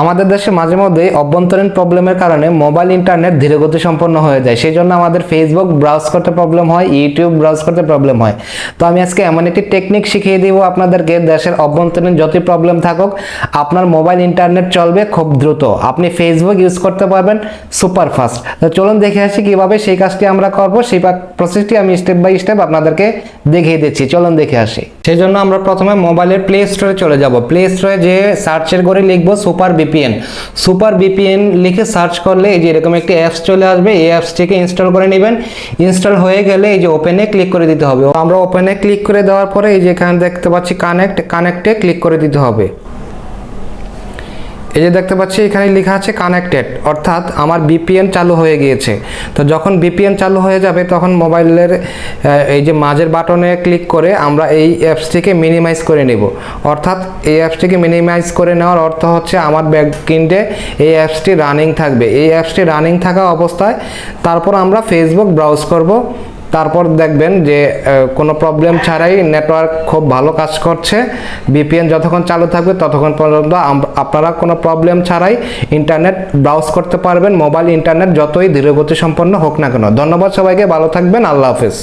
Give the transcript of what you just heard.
আমাদের দেশে মাঝে মধ্যে অভ্যন্তরীণ প্রবলেমের কারণে মোবাইল ইন্টারনেট ধীরগতি সম্পন্ন হয়ে যায়। সেই জন্য আমাদের ফেসবুক ব্রাউজ করতে প্রবলেম হয় ইউটিউব ব্রাউজ করতে প্রবলেম হয়। তো আমি আজকে এমন একটি টেকনিক শিখিয়ে দিব আপনাদেরকে, দেশের অভ্যন্তরীণ যতই প্রবলেম থাকুক, আপনার মোবাইল ইন্টারনেট চলবে খুব দ্রুত। আপনি ফেসবুক ইউজ করতে পারবেন সুপার ফাস্ট তো চলুন দেখে আসি কীভাবে সেই কাজটি আমরা করব। সেই প্রসেসটি আমি স্টেপ বাই স্টেপ আপনাদেরকে দেখিয়ে দিচ্ছি। চলুন দেখে আসি। সেই জন্য আমরা প্রথমে মোবাইলের প্লে স্টোরে চলে যাব। প্লে স্টোরে যে সার্চের করে লিখব সুপার বিপিএন সুপার বিপিএন লিখে সার্চ করলে এই যে এরকম একটি অ্যাপস চলে আসবে, এই অ্যাপসটিকে ইনস্টল করে নেবেন। ইনস্টল হয়ে গেলে এই যে ওপেনে ক্লিক করে দিতে হবে। আমরা ওপেনে ক্লিক করে দেওয়ার পরে এই যে এখানে দেখতে পাচ্ছি কানেক্ট কানেক্টে ক্লিক করে দিতে হবে। এই যে দেখতে পাচ্ছি, এখানে লেখা আছে কানেক্টেড অর্থাৎ আমার বিপিএন চালু হয়ে গিয়েছে। তো যখন বিপিএন চালু হয়ে যাবে, তখন মোবাইলের এই যে মাঝের বাটনে ক্লিক করে আমরা এই অ্যাপসটিকে মিনিমাইজ করে নেব। অর্থাৎ এই অ্যাপসটিকে মিনিমাইজ করে নেওয়ার অর্থ হচ্ছে আমার ব্যাকগ্রাউন্ডে এই অ্যাপসটি রানিং থাকবে। এই অ্যাপসটি রানিং থাকা অবস্থায় তারপর আমরা ফেসবুক ব্রাউজ করব। তারপর দেখবেন যে কোনো প্রবলেম ছাড়াই নেটওয়ার্ক খুব ভালো কাজ করছে। বিপিএন যতক্ষণ চালু থাকবে ততক্ষণ পর্যন্ত আপনারা কোনো প্রবলেম ছাড়াই ইন্টারনেট ব্রাউজ করতে পারবেন। মোবাইল ইন্টারনেট যতই ধীরগতি সম্পন্ন হোক না কেন। ধন্যবাদ সবাইকে, ভালো থাকবেন, আল্লাহ হাফেজ।